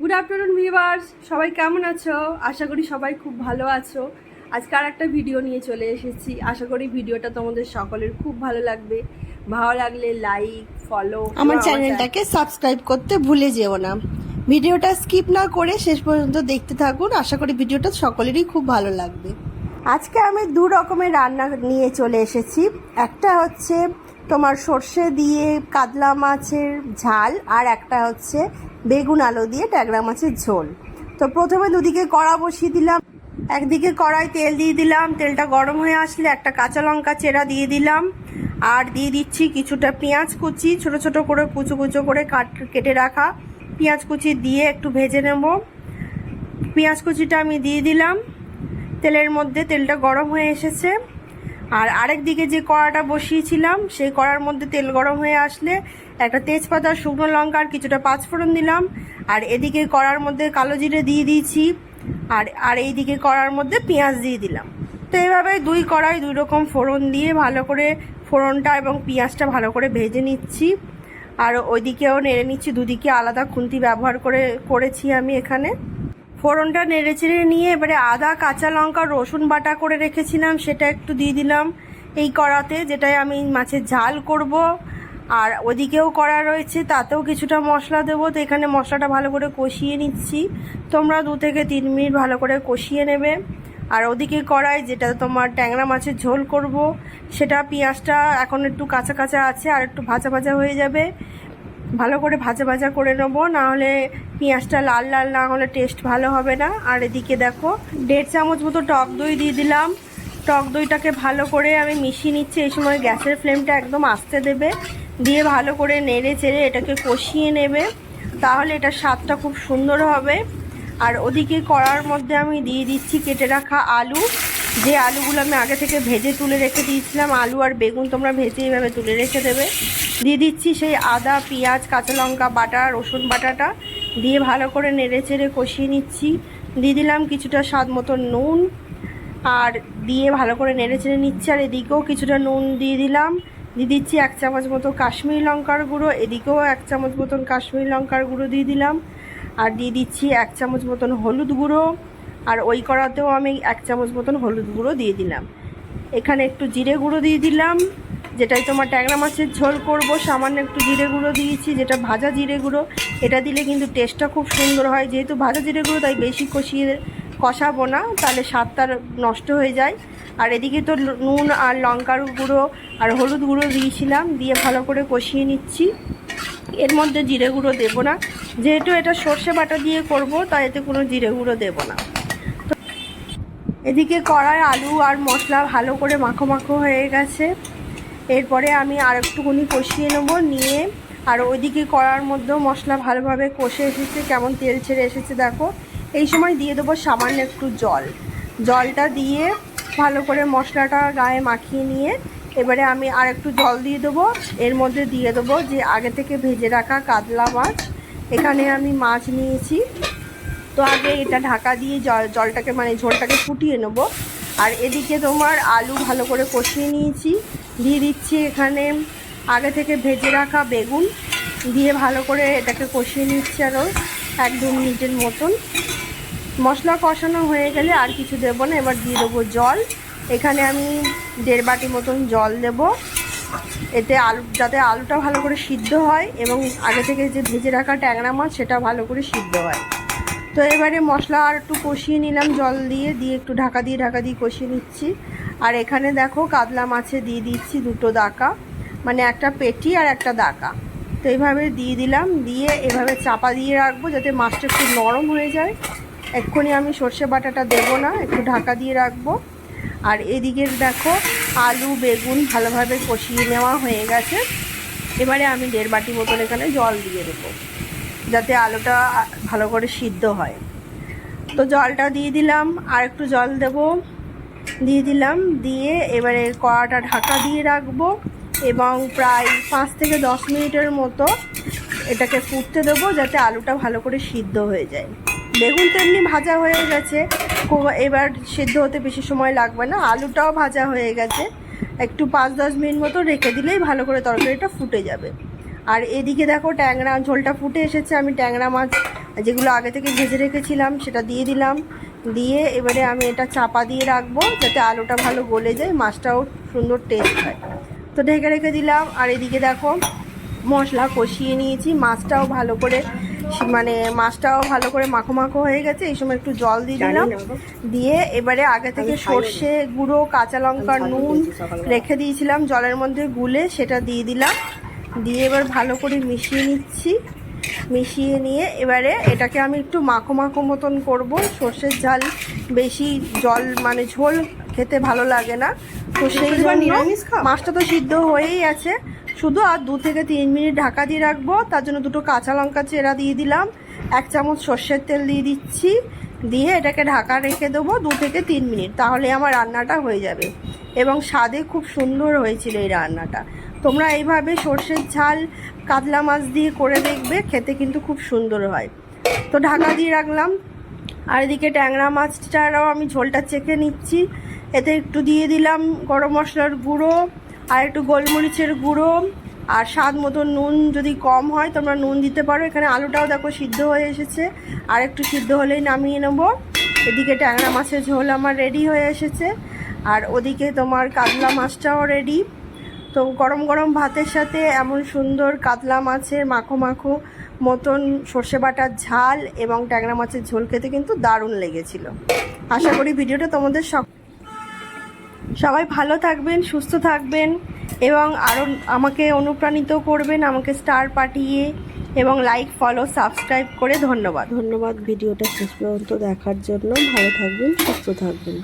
Good afternoon viewers সবাই কেমন আছো? আশা করি সবাই খুব ভালো আছো। আজকে আর একটা ভিডিও নিয়ে চলে এসেছি। আশা করি ভিডিওটা তোমাদের সকলের খুব ভালো লাগবে। ভালো লাগলে লাইক ফলো আমার চ্যানেলটাকে সাবস্ক্রাইব করতে ভুলে যেও না। ভিডিওটা স্কিপ না করে শেষ পর্যন্ত দেখতে থাকুন। আশা করি ভিডিওটা সকলেরই খুব ভালো লাগবে। আজকে আমি দু রকমের রান্না নিয়ে চলে এসেছি। একটা হচ্ছে তোমার সর্ষে দিয়ে কাতলা মাছের ঝাল আর একটা হচ্ছে বেগুন আলু দিয়ে ট্যাংরা মাছের ঝোল। তো প্রথমে দুদিকে কড়া বসিয়ে দিলাম। একদিকে কড়াই তেল দিয়ে দিলাম। তেলটা গরম হয়ে আসলে একটা কাঁচা লঙ্কা চেরা দিয়ে দিলাম। আর দিয়ে দিচ্ছি কিছুটা পেঁয়াজ কুচি, ছোট ছোট করে কুচো কুচো করে কাট, কেটে রাখা পেঁয়াজ কুচি দিয়ে একটু ভেজে নেব। পেঁয়াজ কুচিটা আমি দিয়ে দিলাম। তেলের মধ্যে তেলটা গরম হয়ে এসেছে। আর আরেক দিকে যে কড়াটা বসিয়েছিলাম, সেই কড়ার মধ্যে তেল গরম হয়ে আসলে একটা তেজপাতা, শুকনো লঙ্কা আর কিছুটা পাঁচফোড়ন দিলাম। আর এদিকে কড়ার মধ্যে কালো জিরে দিয়ে দিয়েছি, আর আর এইদিকে কড়ার মধ্যে পেঁয়াজ দিয়ে দিলাম। তো এইভাবে দুই কড়াই দুই রকম ফোড়ন দিয়ে ভালো করে ফোড়নটা এবং পেঁয়াজটা ভালো করে ভেজে নিচ্ছি। আর ওইদিকেও নেড়ে নিচ্ছি, দুদিকে আলাদা খুন্তি ব্যবহার করে করেছি আমি এখানে। ফোড়নটা নেড়ে চেড়ে নিয়ে এবারে আদা, কাঁচা লঙ্কা, রসুন বাটা করে রেখেছিলাম, সেটা একটু দিয়ে দিলাম এই কড়াতে, যেটাই আমি মাছের ঝাল করব। আর ওদিকেও কড়া রয়েছে, তাতেও কিছুটা মশলা দেবো। তো এখানে মশলাটা ভালো করে কষিয়ে নিচ্ছি। তোমরা দু থেকে তিন মিনিট ভালো করে কষিয়ে নেবে। আর ওদিকে কড়াই, যেটা তোমার ট্যাংরা মাছের ঝোল করব, সেটা পেঁয়াজটা এখন একটু কাঁচা কাঁচা আছে, আর একটু ভাজা ভাজা হয়ে যাবে। ভালো করে ভাজা ভাজা করে নেব, নাহলে পেঁয়াজটা লাল লাল না হলে টেস্ট ভালো হবে না। আর এদিকে দেখো, দেড় চামচ মতো টক দই দিয়ে দিলাম। টক দইটাকে ভালো করে আমি মিশিয়ে নিচ্ছি, এই সময় গ্যাসের ফ্লেমটা একদম আস্তে দেবে। দিয়ে ভালো করে নেড়ে চেড়ে এটাকে কষিয়ে নেবে, তাহলে এটা স্বাদটা খুব সুন্দর হবে। আর ওদিকে কড়ার মধ্যে আমি দিয়ে দিচ্ছি কেটে রাখা আলু। যে আলুগুলো আমি আগে থেকে ভেজে তুলে রেখে দিয়েছিলাম, আলু আর বেগুন তোমরা ভেজে এইভাবে তুলে রেখে দেবে। দিয়ে দিচ্ছি সেই আদা, পেঁয়াজ, কাঁচা লঙ্কা বাটা, রসুন বাটাটা দিয়ে ভালো করে নেড়ে চেড়ে কষিয়ে নিচ্ছি। দিয়ে দিলাম কিছুটা স্বাদ মতো নুন আর দিয়ে ভালো করে নেড়ে চেড়ে নিচ্ছি। আর এদিকেও কিছুটা নুন দিয়ে দিলাম। দিয়ে দিচ্ছি এক চামচ মতো কাশ্মীরি লঙ্কার গুঁড়ো, এদিকেও এক চামচ মতন কাশ্মীরি লঙ্কার গুঁড়ো দিয়ে দিলাম। আর দিয়ে দিচ্ছি এক চামচ মতন হলুদ গুঁড়ো। আর ওই কড়াতেও আমি এক চামচ মতন হলুদ গুঁড়ো দিয়ে দিলাম। এখানে একটু জিরে গুঁড়ো দিয়ে দিলাম, যেটাই তোমার ট্যাংরা মাছের ঝোল করব, সামান্য একটু জিরে গুঁড়ো দিয়েছি, যেটা ভাজা জিরে গুঁড়ো। এটা দিলে কিন্তু টেস্টটা খুব সুন্দর হয়। যেহেতু ভাজা জিরে গুঁড়ো, তাই বেশি কষিয়ে কষাবো না, তাহলে স্বাদটা নষ্ট হয়ে যায়। আর এদিকে তো নুন আর লঙ্কার গুঁড়ো আর হলুদ গুঁড়ো দিয়েছিলাম, দিয়ে ভালো করে কষিয়ে নিচ্ছি। এর মধ্যে জিরে গুঁড়ো দেবো না। যেহেতু এটা সর্ষে বাটা দিয়ে করব, তাই এতে কোনো জিরে গুঁড়ো দেবো না। এদিকে কড়াই, আলু আর মশলা ভালো করে মাখো মাখো হয়ে গেছে। এরপরে আমি আর একটুখানি কষিয়ে নেব, নিয়ে আর ওইদিকে কড়ার মধ্যেও মশলা ভালোভাবে কষে এসেছে, কেমন তেল ছেড়ে এসেছে দেখো। এই সময় দিয়ে দেবো সামান্য একটু জল। জলটা দিয়ে ভালো করে মশলাটা গায়ে মাখিয়ে নিয়ে এবারে আমি আর একটু জল দিয়ে দেবো। এর মধ্যে দিয়ে দেবো যে আগে থেকে ভেজে রাখা কাতলা মাছ। এখানে আমি মাছ নিয়েছি। তো আগে এটা ঢাকা দিয়ে জল, জলটাকে মানে ঝোলটাকে ফুটিয়ে নেব। আর এদিকে তোমার আলু ভালো করে কষিয়ে নিয়েছি। দিয়ে দিচ্ছি এখানে আগে থেকে ভেজে রাখা বেগুন। দিয়ে ভালো করে এটাকে কষিয়ে নিচ্ছি আরও এক দু মিনিটের মতন। মশলা কষানো হয়ে গেলে আর কিছু দেবো না, এবার দিয়ে দেবো জল। এখানে আমি দেড় বাটি মতন জল দেব। এতে আলু, যাতে আলুটা ভালো করে সিদ্ধ হয় এবং আগে থেকে যে ভেজে রাখা ট্যাংরা মাছ, সেটা ভালো করে সিদ্ধ হয়। তো এবারে মশলা আর একটু কষিয়ে নিলাম, জল দিয়ে দিয়ে একটু ঢাকা দিয়ে ঢাকা দিয়ে কষিয়ে নিচ্ছি। আর এখানে দেখো কাতলা মাছে দিয়ে দিচ্ছি দুটো দাকা মানে একটা পেটি আর একটা দাকা। তো এইভাবে দিয়ে দিলাম, দিয়ে এভাবে চাপা দিয়ে রাখব যাতে মাছটা একটু নরম হয়ে যায়। এক্ষুনি আমি সর্ষে বাটাটা দেবো না, একটু ঢাকা দিয়ে রাখব। আর এদিকে দেখো আলু, বেগুন ভালোভাবে কষিয়ে নেওয়া হয়ে গেছে। এবারে আমি দেড় বাটি মতন এখানে জল দিয়ে দেবো। যাতে আলুটা ভালো করে সিদ্ধ হয়। তো জলটা দিয়ে দিলাম, আর একটু জল দেব। দিয়ে দিলাম, দিয়ে এবারে কড়াটা ঢাকা দিয়ে রাখব এবং প্রায় পাঁচ থেকে দশ মিনিটের মতো এটাকে ফুটতে দেবো যাতে আলুটা ভালো করে সিদ্ধ হয়ে যায়। বেগুন তো এমনি ভাজা হয়ে গেছে এবার সিদ্ধ হতে বেশি সময় লাগবে না, আলুটাও ভাজা হয়ে গেছে। একটু পাঁচ দশ মিনিট মতো রেখে দিলেই ভালো করে তরকারিটা ফুটে যাবে। আর এদিকে দেখো ট্যাংরা ঝোলটা ফুটে এসেছে আমি ট্যাংরা মাছ যেগুলো আগে থেকে ভেজে রেখেছিলাম সেটা দিয়ে দিলাম। দিয়ে এবারে আমি এটা চাপা দিয়ে রাখব যাতে আলুটা ভালো গলে যায় মাছটাও সুন্দর টেস্ট হয়। তো ঢেকে রেখে দিলাম আর এদিকে দেখো মশলা কষিয়ে নিয়েছি মাছটাও ভালো করে মানে মাছটাও ভালো করে মাখো মাখো হয়ে গেছে এই সময় একটু জল দিয়ে দিলাম। দিয়ে এবারে আগে থেকে সর্ষে গুঁড়ো কাঁচা লঙ্কা নুন রেখে দিয়েছিলাম জলের মধ্যে গুলে সেটা দিয়ে দিলাম। দিয়ে এবার ভালো করে মিশিয়ে নিচ্ছি। মিশিয়ে নিয়ে এবারে এটাকে আমি একটু মাখো মাখো মতন করব। সর্ষের ঝাল বেশি জল মানে ঝোল খেতে ভালো লাগে না। তো সেই জন্য মাছটা তো সিদ্ধ হয়েই আছে। শুধু আর দু থেকে তিন মিনিট ঢাকা দিয়ে রাখব। তার জন্য দুটো কাঁচা লঙ্কা চেরা দিয়ে দিলাম। এক চামচ সর্ষের তেল দিয়ে দিচ্ছি। দিয়ে এটাকে ঢাকা রেখে দেবো দু থেকে তিন মিনিট। তাহলে আমার রান্নাটা হয়ে যাবে। এবং স্বাদে খুব সুন্দর হয়েছিল এই রান্নাটা। তোমরা এইভাবে সর্ষের ঝাল কাতলা মাছ দিয়ে করে দেখবে, খেতে কিন্তু খুব সুন্দর হয়। তো ঢাকা দিয়ে রাখলাম। আর এদিকে ট্যাংরা মাছটারও আমি ঝোলটা চেখে নিচ্ছি। এতে একটু দিয়ে দিলাম গরম মশলার গুঁড়ো আর একটু গোলমরিচের গুঁড়ো আর স্বাদ মতো নুন যদি কম হয় তোমরা নুন দিতে পারো। এখানে আলুটাও দেখো সিদ্ধ হয়ে এসেছে। আর একটু সিদ্ধ হলেই নামিয়ে নেব। এদিকে ট্যাংরা মাছের ঝোল আমার রেডি হয়ে এসেছে। আর ওদিকে তোমার কাতলা মাছটাও রেডি। তো গরম গরম ভাতের সাথে এমন সুন্দর কাতলা মাছের মাখো মাখো মতন সর্ষে বাটার ঝাল এবং ট্যাংরা মাছের ঝোল খেতে কিন্তু দারুণ লেগেছিল। আশা করি ভিডিওটা তোমাদের সব সবাই ভালো থাকবেন, সুস্থ থাকবেন এবং আরও আমাকে অনুপ্রাণিত করবেন, আমাকে স্টার পাঠিয়ে এবং লাইক, ফলো, সাবস্ক্রাইব করে ধন্যবাদ। ধন্যবাদ ভিডিওটা শেষ পর্যন্ত দেখার জন্য। ভালো থাকবেন, সুস্থ থাকবেন।